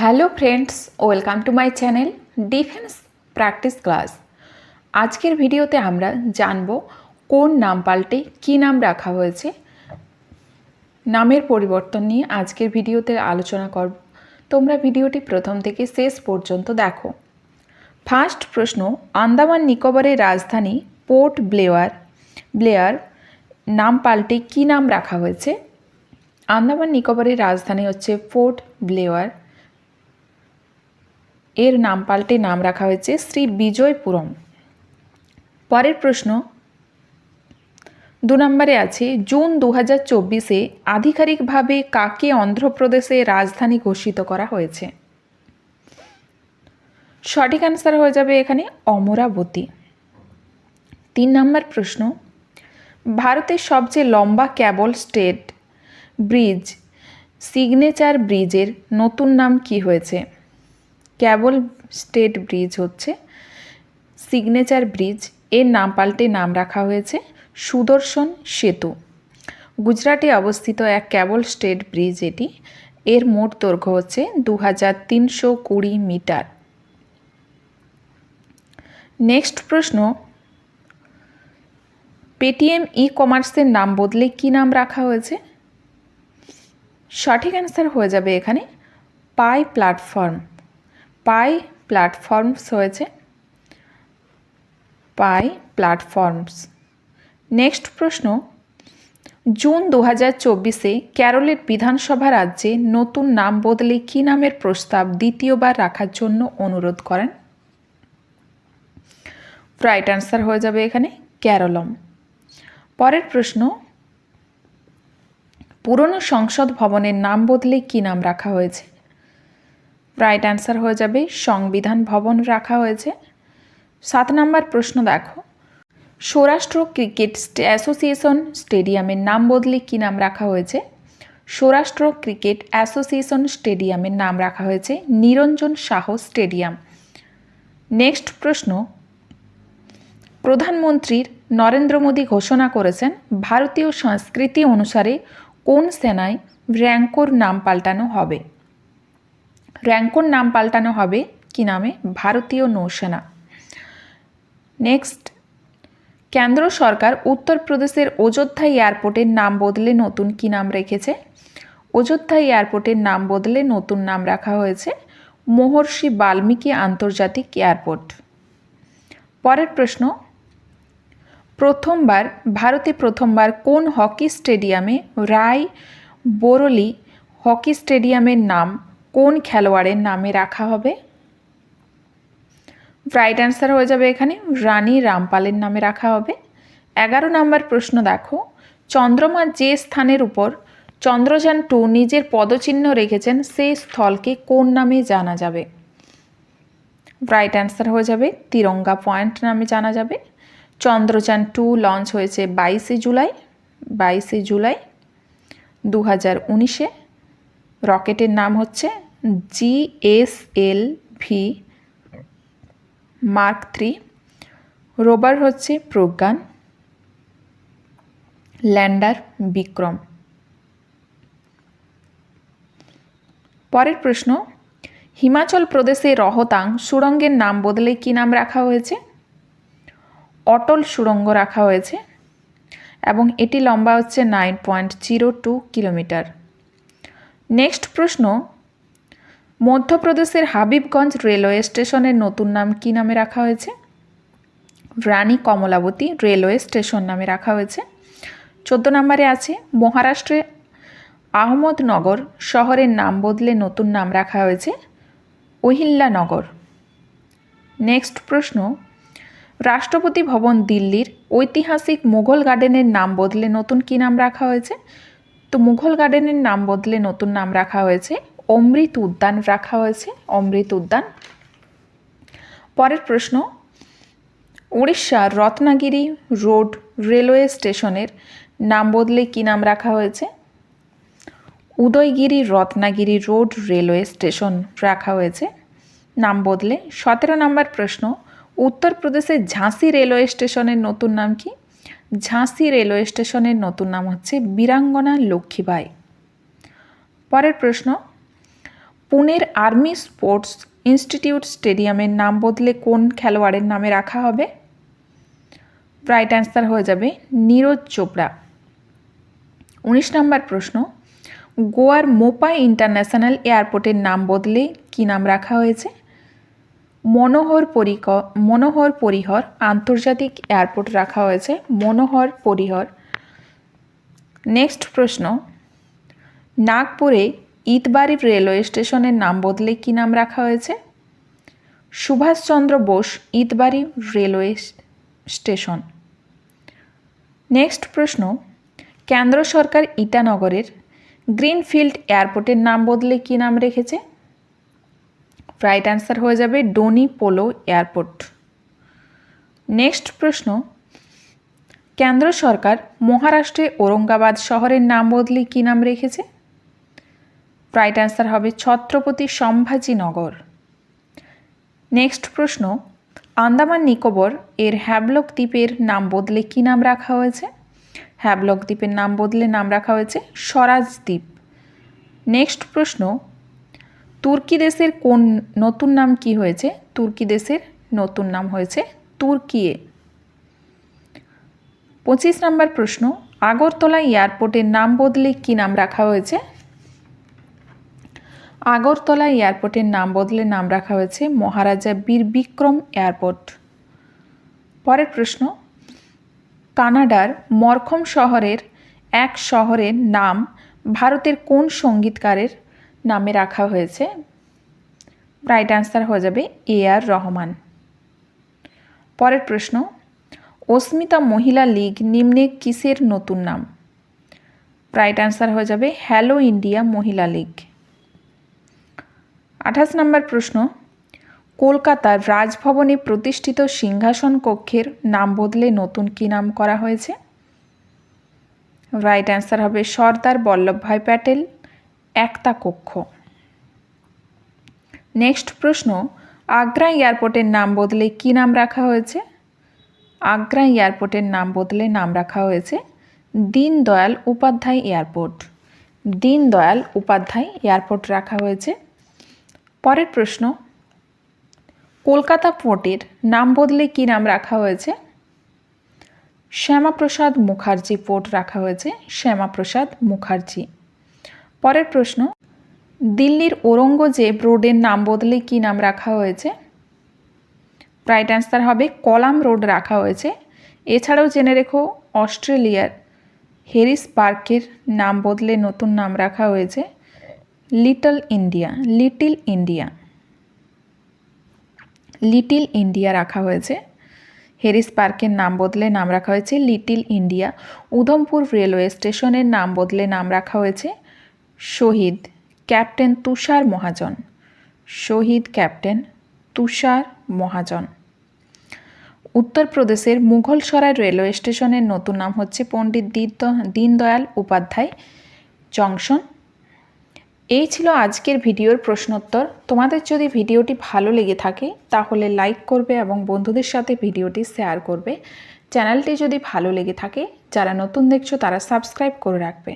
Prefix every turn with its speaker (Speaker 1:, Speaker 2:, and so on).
Speaker 1: Hello friends welcome to my channel defence practice class আজকের ভিডিওতে আমরা জানব কোন নাম পাল্টে কী নাম রাখা হয়েছে। নামের পরিবর্তন নিয়ে আজকের ভিডিওতে আলোচনা করব। তোমরা ভিডিওটি প্রথম থেকে শেষ পর্যন্ত দেখো। ফার্স্ট প্রশ্ন, আন্দামান নিকোবরের রাজধানী পোর্ট ব্লেয়ার ব্লেয়ার নাম পাল্টে কী নাম রাখা হয়েছে? আন্দামান নিকোবরের রাজধানী হচ্ছে পোর্ট ব্লেয়ার। এর নাম পাল্টে নাম রাখা হয়েছে শ্রী বিজয়পুরম। পরের প্রশ্ন, দু নম্বরে আছে, জুন দু হাজার চব্বিশে আধিকারিকভাবে কাকে অন্ধ্রপ্রদেশে রাজধানী ঘোষিত করা হয়েছে? সঠিক অ্যান্সার হয়ে যাবে এখানে অমরাবতী। তিন নম্বর প্রশ্ন, ভারতের সবচেয়ে লম্বা ক্যাবল স্টেট ব্রিজ, সিগনেচার ব্রিজের নতুন নাম কি হয়েছে? ক্যাবল স্টেট ব্রিজ হচ্ছে। সিগনেচার ব্রিজ, এর নাম পাল্টে নাম রাখা হয়েছে, সুদর্শন সেতু। গুজরাটে অবস্থিত এক ক্যাবল স্টেট ব্রিজ এটি। এর মোট দৈর্ঘ্য হচ্ছে দু হাজার তিনশো কুড়ি মিটার। নেক্সট প্রশ্ন, পেটিএম ই কমার্সের নাম বদলে কী নাম রাখা হয়েছে? সঠিক অ্যান্সার হয়ে যাবে এখানে পাই প্ল্যাটফর্ম। পাই প্ল্যাটফর্মস হয়েছে। Pi platforms. নেক্সট প্রশ্ন। জুন দু হাজার চব্বিশে ক্যারলের বিধানসভা রাজ্যে নতুন নাম বদলে কী নামের প্রস্তাব দ্বিতীয়বার রাখার জন্য অনুরোধ করেন? রাইট অ্যান্সার হয়ে যাবে এখানে ক্যারলম। পরের প্রশ্ন। পুরনো সংসদ ভবনের নাম বদলে কী নাম রাখা হয়েছে? রাইট অ্যান্সার হয়ে যাবে, সংবিধান ভবন রাখা হয়েছে। সাত নম্বর প্রশ্ন দেখো। সৌরাষ্ট্র ক্রিকেট অ্যাসোসিয়েশন স্টেডিয়ামের নাম বদলে কী নাম রাখা হয়েছে? সৌরাষ্ট্র ক্রিকেট অ্যাসোসিয়েশন স্টেডিয়ামের নাম রাখা হয়েছে নিরঞ্জন শাহ স্টেডিয়াম। নেক্সট প্রশ্ন। প্রধানমন্ত্রীর নরেন্দ্র মোদী ঘোষণা করেছেন, ভারতীয় সংস্কৃতি অনুসারে কোন সেনায় র্যাঙ্কোর নাম পাল্টানো হবে? র্যাঙ্কোর নাম পাল্টানো হবে। কি নামে? ভারতীয় নৌসেনা। নেক্সট। কেন্দ্র সরকার উত্তরপ্রদেশের অযোধ্যা এয়ারপোর্টের নাম বদলে নতুন কি নাম রেখেছে? অযোধ্যা এয়ারপোর্টের নাম বদলে নতুন নাম রাখা হয়েছে মহর্ষি বাল্মীকি আন্তর্জাতিক এয়ারপোর্ট। পরের প্রশ্ন। প্রথমবার, ভারতে প্রথমবার কোন হকি স্টেডিয়ামে রায় বোরলি হকি স্টেডিয়ামের নাম কোন খেলোয়াড়ের নামে রাখা হবে? রাইট অ্যান্সার হয়ে যাবে এখানে। রানী রামপালের নামে রাখা হবে। এগারো নম্বর প্রশ্ন দেখো। চন্দ্রমা যে স্থানের উপর চন্দ্রযান টু নিজের পদচিহ্ন রেখেছেন, সেই স্থলকে কোন নামে জানা যাবে? রাইট অ্যান্সার হয়ে যাবে। তিরঙ্গা পয়েন্ট নামে জানা যাবে। চন্দ্রযান টু লঞ্চ হয়েছে বাইশে জুলাই। বাইশে জুলাই দু হাজার উনিশে। রকেটের নাম হচ্ছে G S L V mark three রোবার হচ্ছে প্রজ্ঞান, ল্যান্ডার বিক্রম। পরের প্রশ্ন, হিমাচল প্রদেশে রহতাং সুড়ঙ্গের নাম বদলে কী নাম রাখা হয়েছে? অটল সুড়ঙ্গ রাখা হয়েছে এবং এটি লম্বা হচ্ছে nine point zero two kilometre. Next প্রশ্ন মধ্যপ্রদেশের হাবিবগঞ্জ রেলওয়ে স্টেশনের নতুন নাম কী নামে রাখা হয়েছে? রানী কমলাবতী রেলওয়ে স্টেশন নামে রাখা হয়েছে। চোদ্দ নম্বরে আছে মহারাষ্ট্রে আহমদনগর শহরের নাম বদলে নতুন নাম রাখা হয়েছে অহিল্লানগর নেক্সট প্রশ্ন, রাষ্ট্রপতি ভবন দিল্লির ঐতিহাসিক মুঘল গার্ডেনের নাম বদলে নতুন কী নাম রাখা হয়েছে? তো মুঘল গার্ডেনের নাম বদলে নতুন নাম রাখা হয়েছে অমৃত উদ্যান রাখা হয়েছে, অমৃত উদ্যান। পরের প্রশ্ন উড়িষ্যার রত্নাগিরি রোড রেলওয়ে স্টেশনের নাম বদলে কী নাম রাখা হয়েছে? Udayagiri Ratnagiri road railway station রাখা হয়েছে। নাম বদলে সতেরো নম্বর প্রশ্ন উত্তরপ্রদেশের ঝাঁসি রেলওয়ে স্টেশনের নতুন নাম কি? ঝাঁসি রেলওয়ে স্টেশনের নতুন নাম হচ্ছে বীরাঙ্গনা লক্ষ্মীবাই। পরের প্রশ্ন পুনের আর্মি স্পোর্টস ইনস্টিটিউট স্টেডিয়ামের নাম বদলে কোন খেলোয়াড়ের নামে রাখা হবে? রাইট অ্যান্সার হয়ে যাবে নীরজ চোপড়া। উনিশ নম্বর প্রশ্ন, গোয়ার মোপা ইন্টারন্যাশনাল এয়ারপোর্টের নাম বদলে কী নাম রাখা হয়েছে? মনোহর পরিক মনোহর পরিহর আন্তর্জাতিক এয়ারপোর্ট রাখা হয়েছে। মনোহর পরিহর। নেক্সট প্রশ্ন, নাগপুরে ইতবাড়ি রেলওয়ে স্টেশনের নাম বদলে কী নাম রাখা হয়েছে? সুভাষচন্দ্র বোস ইতবাড়ি রেলওয়ে স্টেশন। নেক্সট প্রশ্ন, কেন্দ্র সরকার ইটানগরের গ্রিনফিল্ড এয়ারপোর্টের নাম বদলে কী নাম রেখেছে? রাইট অ্যান্সার হয়ে যাবে ডোনি পোলো এয়ারপোর্ট। নেক্সট প্রশ্ন, কেন্দ্র সরকার মহারাষ্ট্রে ঔরঙ্গাবাদ শহরের নাম বদলে কী নাম রেখেছে? রাইট অ্যান্সার হবে ছত্রপতি সম্ভাজিনগর নেক্সট প্রশ্ন, আন্দামান নিকোবর এর হ্যাবলক দ্বীপের নাম বদলে কী নাম রাখা হয়েছে? হ্যাবলক দ্বীপের নাম বদলে নাম রাখা হয়েছে স্বরাজ দ্বীপ। নেক্সট প্রশ্ন, তুর্কি দেশের কোন নতুন নাম কি হয়েছে? তুর্কি দেশের নতুন নাম হয়েছে তুর্কিয়ে পঁচিশ নম্বর প্রশ্ন, আগরতলা এয়ারপোর্টের নাম বদলে কী নাম রাখা হয়েছে? আগরতলা এয়ারপোর্টের নাম বদলে নাম রাখা হয়েছে মহারাজা বীর বিক্রম এয়ারপোর্ট। পরের প্রশ্ন, কানাডার মরখম শহরের এক শহরের নাম ভারতের কোন সঙ্গীতকারের নামে রাখা হয়েছে? রাইট অ্যান্সার হয়ে যাবে এ আর রহমান। পরের প্রশ্ন, অস্মিতা মহিলা লীগ নিম্নে কিসের নতুন নাম? রাইট অ্যান্সার হয়ে যাবে হ্যালো ইন্ডিয়া মহিলা লীগ। আঠাশ নম্বর প্রশ্ন, কলকাতার রাজভবনে প্রতিষ্ঠিত সিংহাসন কক্ষের নাম বদলে নতুন কী নাম করা হয়েছে? রাইট অ্যান্সার হবে সর্দার বল্লভভাই প্যাটেল, একতা কক্ষ। নেক্সট প্রশ্ন, আগ্রা এয়ারপোর্টের নাম বদলে কী নাম রাখা হয়েছে? আগ্রা এয়ারপোর্টের নাম বদলে নাম রাখা হয়েছে দীনদয়াল উপাধ্যায় এয়ারপোর্ট। দীনদয়াল উপাধ্যায় এয়ারপোর্ট রাখা হয়েছে পরের প্রশ্ন, কলকাতা পোর্টের নাম বদলে কী নাম রাখা হয়েছে? শ্যামাপ্রসাদ মুখার্জি পোর্ট রাখা হয়েছে, শ্যামাপ্রসাদ মুখার্জি। পরের প্রশ্ন, দিল্লির ঔরঙ্গজেব রোডের নাম বদলে কী নাম রাখা হয়েছে? রাইট অ্যান্সার হবে, কলাম রোড রাখা হয়েছে। এছাড়াও জেনে রেখো, অস্ট্রেলিয়ার হেরিস পার্কের নাম বদলে নতুন নাম রাখা হয়েছে। Little India little India little India রাখা হয়েছে। হেরিস পার্কের নাম বদলে নাম রাখা হয়েছে লিটিল ইন্ডিয়া উধমপুর রেলওয়ে স্টেশনের নাম বদলে নাম রাখা হয়েছে শহীদ, ক্যাপ্টেন তুষার মহাজন। শহীদ, ক্যাপ্টেন তুষার মহাজন। উত্তরপ্রদেশের মুঘলসরাই রেলওয়ে স্টেশনের নতুন নাম হচ্ছে পণ্ডিত দীনদয়াল উপাধ্যায় জংশন। এই ছিল আজকের ভিডিওর প্রশ্নোত্তর। তোমাদের যদি ভিডিওটি ভালো লেগে থাকে, তাহলে লাইক করবে এবং বন্ধুদের সাথে ভিডিওটি শেয়ার করবে। চ্যানেলটি যদি ভালো লেগে থাকে, যারা নতুন দেখছ, তারা সাবস্ক্রাইব করে রাখবে।